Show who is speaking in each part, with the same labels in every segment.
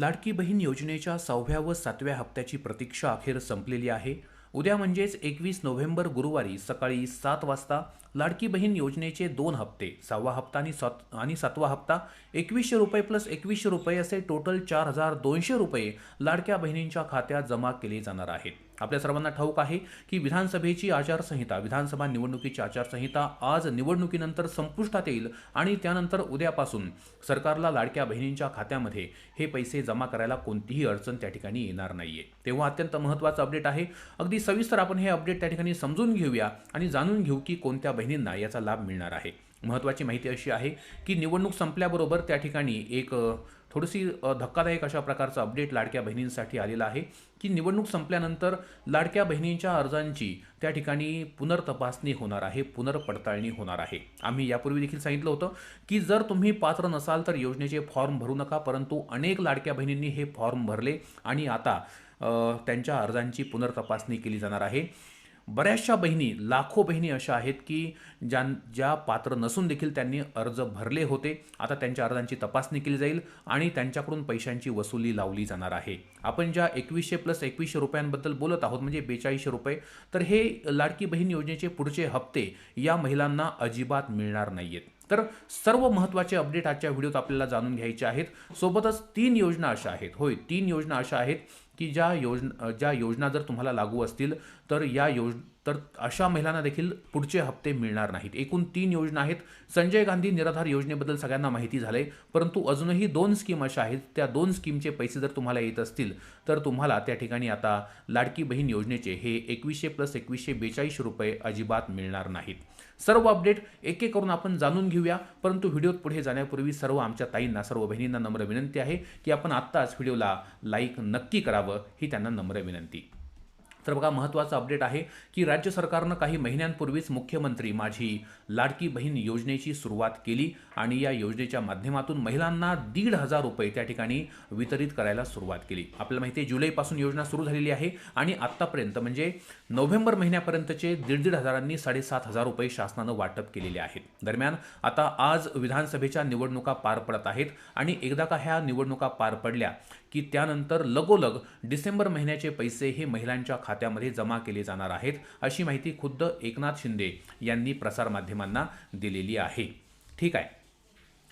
Speaker 1: लाडकी बहीण योजनेच्या सहाव्या व सातव्या हप्त्याची प्रतीक्षा अखेर संपलेली आहे. उद्या म्हणजेच एकवीस नोव्हेंबर गुरुवारी सकाळी सात वाजता लाडकी बहीण योजनेचे दोन हप्ते सहावा हप्ता आणि सात आणि सातवा हप्ता एकवीसशे रुपये प्लस एकवीसशे रुपये असे टोटल चार हजार दोनशे रुपये लाडक्या बहिणींच्या खात्यात जमा केले जाणार आहेत. आपल्या सर्वांना ठाऊक आहे की विधानसभेची आचारसंहिता विधानसभा निवडणुकीची आचारसंहिता आज निवडणुकीनंतर संपुष्टात येईल आणि त्यानंतर उद्यापासून सरकारला लाडक्या बहिणींच्या खात्यामध्ये हे पैसे जमा करायला कोणतीही अडचण त्या ठिकाणी येणार नाहीये. तेव्हा अत्यंत महत्त्वाचं अपडेट आहे. अगदी सविस्तर आपण हे अपडेट त्या ठिकाणी समजून घेऊया आणि जाणून घेऊ की कोणत्या बहिणींना याचा लाभ मिळणार आहे. महत्त्वाची माहिती अशी आहे की निवडणूक संपल्याबरोबर त्या ठिकाणी एक थोडीशी धक्कादायक अशा प्रकारचं अपडेट लाडक्या बहिणींसाठी आलेलं आहे की निवडणूक संपल्यानंतर लाडक्या बहिणींच्या अर्जांची त्या ठिकाणी पुनर्तपासणी होणार आहे पुनर्पडताळणी होणार आहे. आम्ही यापूर्वी देखील सांगितलं होतं की जर तुम्ही पात्र नसाल तर योजनेचे फॉर्म भरू नका परंतु अनेक लाडक्या बहिणींनी हे फॉर्म भरले आणि आता त्यांच्या अर्जांची पुनर्तपासणी केली जाणार आहे. बऱ्याचशा बहिणी लाखो बहिणी अशा आहेत की ज्या ज्या पात्र नसून देखील त्यांनी अर्ज भरले होते. आता त्यांच्या अर्जांची तपासणी केली जाईल आणि त्यांच्याकडून पैशांची वसुली लावली जाणार आहे. आपण ज्या एकवीसशे प्लस एकवीसशे रुपयांबद्दल बोलत आहोत म्हणजे बेचाळीसशे रुपये तर हे लाडकी बहीण योजनेचे पुढचे हप्ते या महिलांना अजिबात मिळणार नाहीयेत. तर सर्व महत्त्वाचे अपडेट आजच्या व्हिडिओत आपल्याला जाणून घ्यायचे आहेत. सोबतच तीन योजना अशा आहेत. होय तीन योजना अशा आहेत की ज्या योजना ज्या योजना जर तुम्हाला लागू असतील तर या योज तर अशा महिलांना देखील पुढचे हप्ते मिळणार नाहीत. एकूण तीन योजना आहेत. संजय गांधी निराधार योजनेबद्दल सगळ्यांना माहिती झाले परंतु अजूनही दोन स्कीम अशा आहेत. त्या दोन स्कीमचे पैसे जर तुम्हाला येत असतील तर तुम्हाला त्या ठिकाणी आता लाडकी बहीण योजनेचे हे एकवीसशे प्लस एकवीसशे बेचाळीस रुपये अजिबात मिळणार नाहीत. सर्व अपडेट एक एक करून आपण जाणून घेऊया. परंतु व्हिडिओत पुढे जाण्यापूर्वी सर्व आमच्या ताईंना सर्व बहिणींना नम्र विनंती आहे की आपण आत्ताच व्हिडिओला लाईक नक्की करावं ही त्यांना नम्र विनंती. तर बघा महत्त्वाचं अपडेट आहे की राज्य सरकारनं काही महिन्यांपूर्वीच मुख्यमंत्री माझी लाडकी बहीण योजनेची सुरुवात केली आणि या योजनेच्या माध्यमातून महिलांना दीड हजार रुपये त्या ठिकाणी वितरित करायला सुरुवात केली. आपल्याला माहिती आहे जुलैपासून योजना सुरू झालेली आहे आणि आत्तापर्यंत म्हणजे नोव्हेंबर महिन्यापर्यंतचे दीड दीड हजारांनी साडेसात हजार रुपये शासनानं वाटप केलेले आहेत. दरम्यान आता आज विधानसभेच्या निवडणुका पार पडत आहेत आणि एकदा का ह्या निवडणुका पार पडल्या की त्यानंतर लगोलग डिसेंबर महिन्याचे पैसे हे महिलांच्या खात्यामध्ये जमा केले जाणार आहेत अशी माहिती खुद्द एकनाथ शिंदे यांनी प्रसारमाध्यमांना दिलेली आहे. ठीक आहे.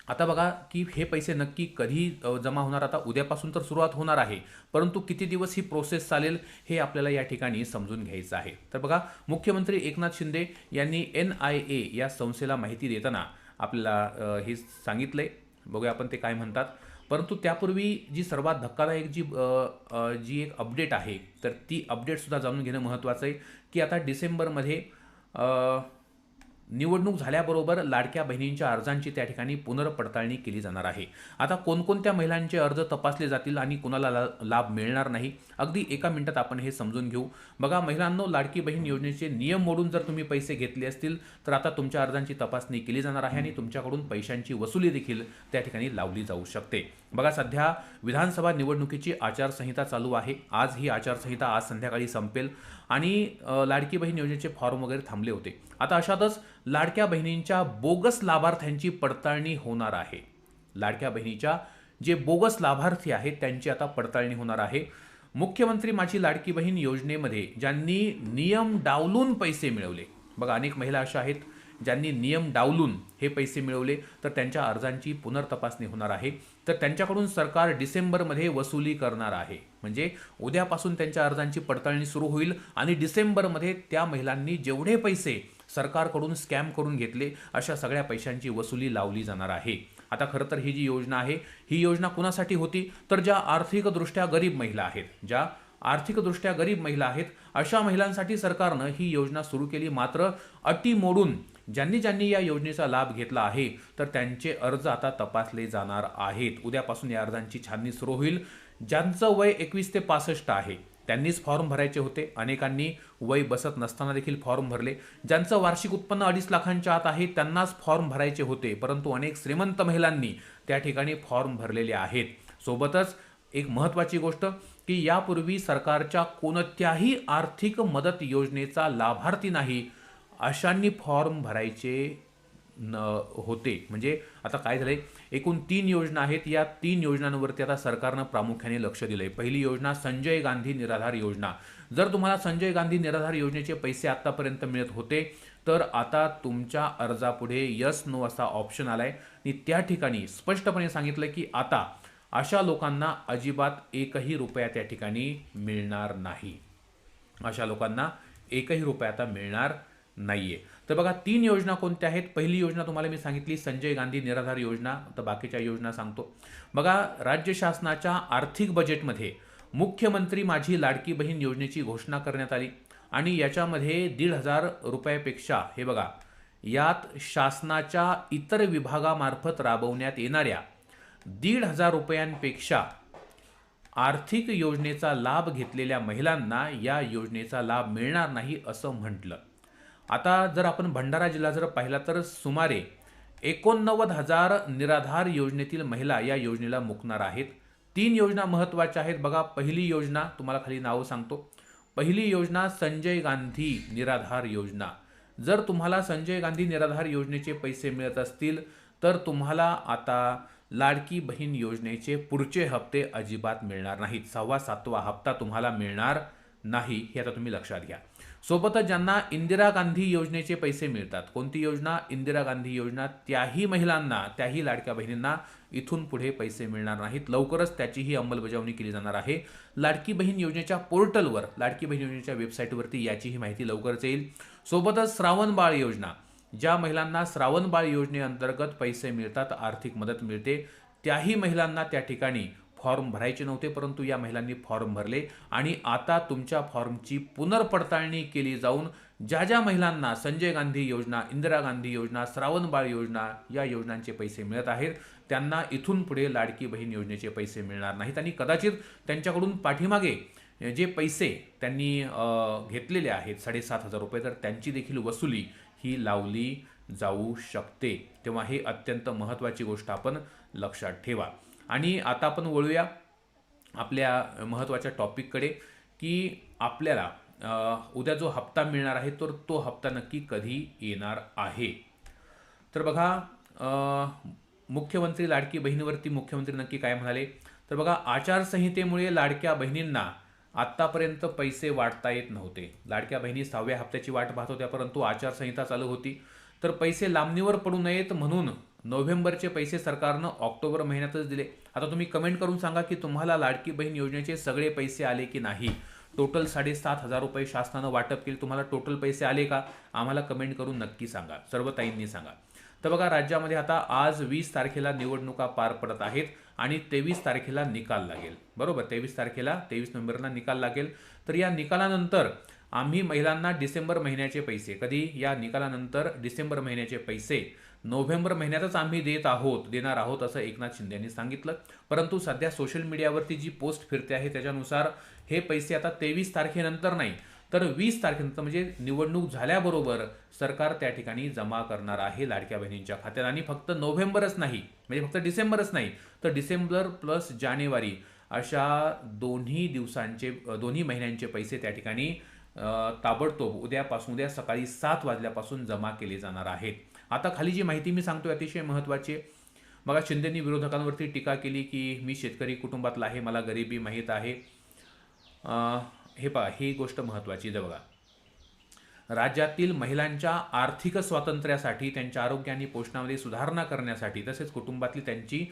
Speaker 1: आता बघा की हे पैसे नक्की कधी जमा होणार? आता उद्यापासून तर सुरुवात होणार आहे परंतु किती दिवस ही प्रोसेस चालेल हे आपल्याला या ठिकाणी समजून घ्यायचं आहे. तर बघा मुख्यमंत्री एकनाथ शिंदे यांनी एन आय ए या संस्थेला माहिती देताना आपल्याला हे सांगितलं आहे बघूया आपण ते काय म्हणतात. परंतु त्यापूर्वी जी सर्वात धक्कादायक जी जी एक अपडेट आहे तर ती अपडेटसुद्धा जाणून घेणं महत्त्वाचं आहे की आता डिसेंबरमध्ये निवडणूक झाल्याबरोबर लाडक्या बहिणींच्या अर्जांची त्या ठिकाणी पुनर्पडताळणी केली जाणार आहे. आता कोणकोणत्या महिलांचे अर्ज तपासले जातील आणि कुणाला ला- लाभ मिळणार नाही? अगदी एका मिनिटात आपण हे समजून घेऊ. बघा महिलांनो लाडकी बहीण योजनेचे नियम मोडून जर तुम्ही पैसे घेतले असतील तर आता तुमच्या अर्जांची तपासणी केली जाणार आहे आणि तुमच्याकडून पैशांची वसुली देखील त्या ठिकाणी लावली जाऊ शकते. बघा सध्या विधानसभा निवडणुकीची आचारसंहिता चालू आहे. आज ही आचारसंहिता आज संध्याकाळी संपेल आणि लाडकी बहीण योजनेचे फॉर्म वगैरे थांबले होते. आता अशातच लाडक्या बहिणींच्या बोगस लाभार्थ्यांची पडताळणी होणार आहे. लाडक्या बहिणीच्या जे बोगस लाभार्थी आहेत त्यांची आता पडताळणी होणार आहे. मुख्यमंत्री माझी लाडकी बहीण योजनेमध्ये ज्यांनी नियम डावलून पैसे मिळवले. बघा अनेक महिला अशा आहेत ज्यांनी नियम डावलून हे पैसे मिळवले तर त्यांच्या अर्जांची पुनर्तपासणी होणार आहे. तर त्यांच्याकडून सरकार डिसेंबरमध्ये वसुली करणार आहे. म्हणजे उद्यापासून त्यांच्या अर्जांची पडताळणी सुरू होईल आणि डिसेंबरमध्ये त्या महिलांनी जेवढे पैसे सरकारकडून स्कॅम करून घेतले अशा सगळ्या पैशांची वसुली लावली जाणार आहे. आता खरं तर ही जी योजना आहे ही योजना कुणासाठी होती? तर ज्या आर्थिकदृष्ट्या गरीब महिला आहेत ज्या आर्थिकदृष्ट्या गरीब महिला आहेत अशा महिलांसाठी सरकारनं ही योजना सुरू केली. मात्र अटी मोडून ज्यांनी ज्यांनी या योजनेचा लाभ घेतला आहे तर त्यांचे अर्ज आता तपासले जाणार आहेत. उद्यापासून या अर्जांची छाननी सुरू होईल. ज्यांचं वय एकवीस ते पासष्ट आहे त्यांनीच फॉर्म भरायचे होते. अनेकांनी वय बसत नसताना देखील फॉर्म भरले. ज्यांचं वार्षिक उत्पन्न अडीच लाखांच्या आत आहे त्यांनाच फॉर्म भरायचे होते. परंतु अनेक श्रीमंत महिलांनी त्या ठिकाणी फॉर्म भरलेले आहेत. सोबतच एक महत्त्वाची गोष्ट की यापूर्वी सरकारच्या कोणत्याही आर्थिक मदत योजनेचा लाभार्थी नाही अशांनी फॉर्म भरायचे न होते. म्हणजे आता काय झालंय? एकूण तीन योजना आहेत. या तीन योजनांवरती आता सरकारनं प्रामुख्याने लक्ष दिलंय. पहिली योजना संजय गांधी निराधार योजना. जर तुम्हाला संजय गांधी निराधार योजनेचे पैसे आतापर्यंत मिळत होते तर आता तुमच्या अर्जापुढे यस नो असा ऑप्शन आलाय. आणि त्या ठिकाणी स्पष्टपणे सांगितलं की आता अशा लोकांना अजिबात एकही रुपया त्या ठिकाणी मिळणार नाही. अशा लोकांना एकही रुपया आता मिळणार नाहीये. तर बघा तीन योजना कोणत्या आहेत? पहिली योजना तुम्हाला मी सांगितली संजय गांधी निराधार योजना तर बाकीच्या योजना सांगतो. बघा राज्य शासनाच्या आर्थिक बजेटमध्ये मुख्यमंत्री माझी लाडकी बहीण योजनेची घोषणा करण्यात आली आणि याच्यामध्ये दीड हजार रुपयापेक्षा हे बघा यात शासनाच्या इतर विभागामार्फत राबवण्यात येणाऱ्या दीड हजार रुपयांपेक्षा आर्थिक योजनेचा लाभ घेतलेल्या महिलांना या योजनेचा लाभ मिळणार नाही असं म्हटलं. आता जर आपण भंडारा जिल्हा जर पाहिला तर सुमारे एकोणनव्वद हजार निराधार योजनेतील महिला या योजनेला मुकणार आहेत. तीन योजना महत्त्वाच्या आहेत. बघा पहिली योजना तुम्हाला खाली नावं सांगतो. पहिली योजना संजय गांधी निराधार योजना. जर तुम्हाला संजय गांधी निराधार योजनेचे पैसे मिळत असतील तर तुम्हाला आता लाडकी बहीण योजनेचे पुढचे हप्ते अजिबात मिळणार नाहीत. सहावा सातवा हप्ता तुम्हाला मिळणार नाही हे आता तुम्ही लक्षात घ्या. सोबतच ज्यांना इंदिरा गांधी योजनेचे पैसे मिळतात. कोणती योजना? इंदिरा गांधी योजना. त्याही महिलांना त्याही लाडक्या बहिणींना इथून पुढे पैसे मिळणार नाहीत. लवकरच त्याचीही अंमलबजावणी केली जाणार आहे. लाडकी बहीण योजनेच्या पोर्टलवर लाडकी बहीण योजनेच्या वेबसाईटवरती याचीही माहिती लवकरच येईल. सोबतच श्रावण बाळ योजना. ज्या महिलांना श्रावण बाळ योजनेअंतर्गत पैसे मिळतात आर्थिक मदत मिळते त्याही महिलांना त्या ठिकाणी फॉर्म भरायचे नव्हते परंतु या महिलांनी फॉर्म भरले आणि आता तुमच्या फॉर्मची पुनर्पडताळणी केली जाऊन ज्या ज्या महिलांना संजय गांधी योजना इंदिरा गांधी योजना श्रावण बाळ योजना या योजनांचे पैसे मिळत आहेत त्यांना इथून पुढे लाडकी बहीण योजनेचे पैसे मिळणार नाहीत आणि कदाचित त्यांच्याकडून पाठीमागे जे पैसे त्यांनी घेतलेले आहेत साडेसात हजार रुपये तर त्यांची देखील वसुली ही लावली जाऊ शकते. तेव्हा हे अत्यंत महत्त्वाची गोष्ट आपण लक्षात ठेवा. आणि आता आपण वळूया आपल्या महत्त्वाच्या टॉपिककडे की आपल्याला उद्या जो हप्ता मिळणार आहे तर तो हप्ता नक्की कधी येणार आहे? तर बघा मुख्यमंत्री लाडकी बहिणीवरती मुख्यमंत्री नक्की काय म्हणाले? तर बघा आचारसंहितेमुळे लाडक्या बहिणींना आत्तापर्यंत पैसे वाटता येत नव्हते. लाडक्या बहिणी सहाव्या हप्त्याची वाट पाहत होत्या परंतु आचारसंहिता चालू होती. तर पैसे लांबणीवर पडू नयेत म्हणून नोव्हेंबरचे पैसे सरकारनं ऑक्टोबर महिन्यातच दिले. आता तुम्ही कमेंट करून सांगा की तुम्हाला लाडकी बहीण योजनेचे सगळे पैसे आले की नाही? टोटल साडेसात हजार रुपये शासनानं वाटप केले. तुम्हाला टोटल पैसे आले का? आम्हाला कमेंट करून नक्की सांगा. सर्व ताईंनी सांगा. तर बघा राज्यामध्ये आता आज वीस तारखेला निवडणुका पार पडत आहेत आणि तेवीस तारखेला निकाल लागेल. बरोबर? तेवीस तारखेला तेवीस नोव्हेंबरला निकाल लागेल. तर या निकालानंतर आम्ही महिलांना डिसेंबर महिन्याचे पैसे कधी? या निकालानंतर डिसेंबर महिन्याचे पैसे नोव्हेंबर महिन्यातच आम्ही देत आहोत देणार आहोत असं एकनाथ शिंदे यांनी सांगितलं. परंतु सध्या सोशल मीडियावरती जी पोस्ट फिरते आहे त्याच्यानुसार हे पैसे आता तेवीस तारखेनंतर नाही तर वीस तारखेनंतर म्हणजे निवडणूक झाल्याबरोबर सरकार त्या ठिकाणी जमा करणार आहे लाडक्या बहिणींच्या खात्यात. आणि फक्त नोव्हेंबरच नाही म्हणजे फक्त डिसेंबरच नाही तर डिसेंबर प्लस जानेवारी अशा दोन्ही दिवसांचे दोन्ही महिन्यांचे पैसे त्या ठिकाणी ताबडतोब उद्यापासून उद्या सकाळी सात वाजल्यापासून जमा केले जाणार आहेत. आता खाली जी माहिती मी सांगतो अतिशय महत्त्वाची बघा शिंदेनी विरोधकांवरती टीका केली की मी शेतकरी कुटुंबातला आहे मला गरिबी माहीत आहे. हे पहा ही गोष्ट महत्त्वाची आहे बघा. राज्यातील महिलांच्या आर्थिक स्वातंत्र्यासाठी त्यांच्या आरोग्य आणि पोषणामध्ये सुधारणा करण्यासाठी तसेच कुटुंबातली त्यांची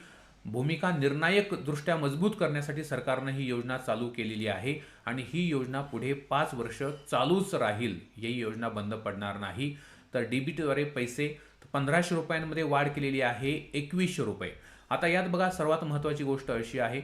Speaker 1: भूमिका निर्णायकदृष्ट्या मजबूत करण्यासाठी सरकारनं ही योजना चालू केलेली आहे आणि ही योजना पुढे पाच वर्ष चालूच राहील. ही योजना बंद पडणार नाही. तर डीबीटीद्वारे पैसे पंधराशे रुपयांमध्ये वाढ केलेली आहे एकवीसशे रुपये. आता यात बघा सर्वात महत्त्वाची गोष्ट अशी आहे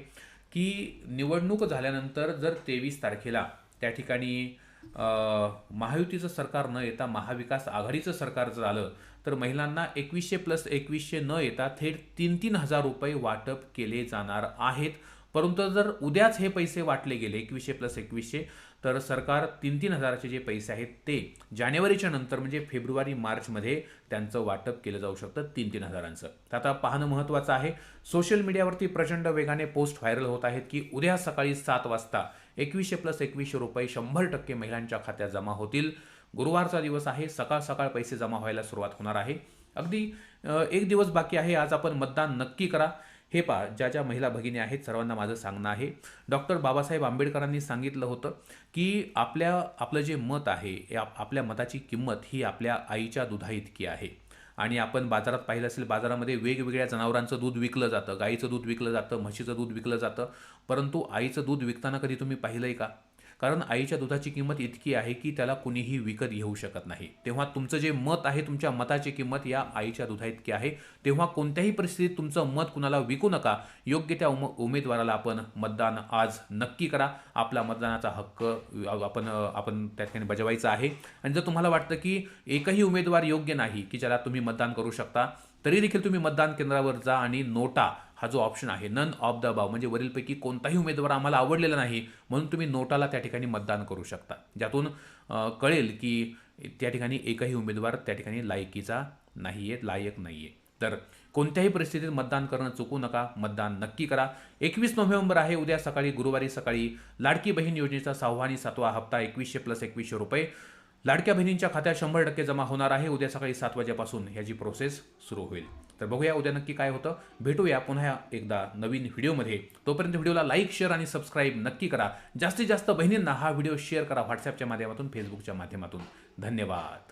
Speaker 1: की निवडणूक झाल्यानंतर जर तेवीस तारखेला त्या ठिकाणी महायुतीचं सरकार न येता महाविकास आघाडीचं सरकार जर आलं तर महिलांना एकवीसशे प्लस एकवीसशे न येता थेट तीन तीन हजार रुपये वाटप केले जाणार आहेत. परंतु जर उद्याच हे पैसे वाटले गेले एकवीसशे प्लस एकवीसशे तर सरकार तीन तीन हजाराचे जे पैसे आहेत ते जानेवारीच्या नंतर म्हणजे फेब्रुवारी मार्चमध्ये त्यांचं वाटप केलं जाऊ शकतं तीन तीन हजारांचं. तर आता पाहणं महत्त्वाचं आहे. सोशल मीडियावरती प्रचंड वेगाने पोस्ट व्हायरल होत आहेत की उद्या सकाळी सात वाजता एकवीसशे प्लस एकवीसशे रुपये शंभर टक्के महिलांच्या खात्यात जमा होतील. गुरुवारचा दिवस आहे. सकाळ सकाळ पैसे जमा व्हायला सुरुवात होणार आहे. अगदी एक दिवस बाकी आहे. आज आपण मतदान नक्की करा. हे पा ज्या ज्या महिला भगिनी आहेत सर्वांना माझं सांगणं आहे. डॉक्टर बाबासाहेब आंबेडकरांनी सांगितलं होतं की आपल्या आपलं जे मत आहे हे आप- आपल्या मताची किंमत ही आपल्या आईच्या दुधा इतकी आहे. आणि आपण बाजारात पाहिलं असेल बाजारामध्ये वेगवेगळ्या जनावरांचं दूध विकलं जातं गाईचं दूध विकलं जातं म्हशीचं दूध विकलं जातं. परंतु आईचं दूध विकताना कधी तुम्ही पाहिलंय का? कारण आईच्या दुधाची किंमत इतकी आहे की त्याला कुणीही विकत घेऊ शकत नाही. तेव्हा तुमचं जे मत आहे तुमच्या मताची किंमत या आईच्या दुधा इतकी आहे. तेव्हा कोणत्याही परिस्थितीत तुमचं मत कुणाला विकू नका. योग्य त्या उम उमेदवाराला आपण मतदान आज नक्की करा. आपला मतदानाचा हक्क आपण आपण त्या ठिकाणी बजावायचा आहे. आणि जर तुम्हाला वाटतं की एकही उमेदवार योग्य नाही की ज्याला तुम्ही मतदान करू शकता तरी देखील तुम्ही मतदान केंद्रावर जा आणि नोटा हा जो ऑप्शन आहे नन ऑफ द अबाव म्हणजे वरीलपैकी कोणताही उमेदवार आम्हाला आवडलेला नाही म्हणून तुम्ही नोटाला त्या ठिकाणी मतदान करू शकता. ज्यातून कळेल की त्या ठिकाणी एकही उमेदवार त्या ठिकाणी लायकीचा नाही आहे लायक नाही आहे तर कोणत्याही परिस्थितीत मतदान करणं चुकू नका मतदान नक्की करा. एकवीस नोव्हेंबर आहे उद्या सकाळी गुरुवारी सकाळी लाडकी बहीण योजनेचा सहावा आणि सातवा हप्ता एकवीसशे प्लस एकवीसशे रुपये. लाडक्या बहिणींच्या खात्यात शंभर टक्के जमा होणार आहे. उद्या सकाळी सात वाजेपासून ह्याची प्रोसेस सुरू होईल. तर बघूया उद्या नक्की काय होतं. भेटूया पुन्हा एकदा नवीन व्हिडिओमध्ये. तोपर्यंत व्हिडिओला लाईक शेअर आणि सबस्क्राईब नक्की करा. जास्तीत जास्त बहिणींना हा व्हिडिओ शेअर करा व्हॉट्सॲपच्या माध्यमातून फेसबुकच्या माध्यमातून. धन्यवाद.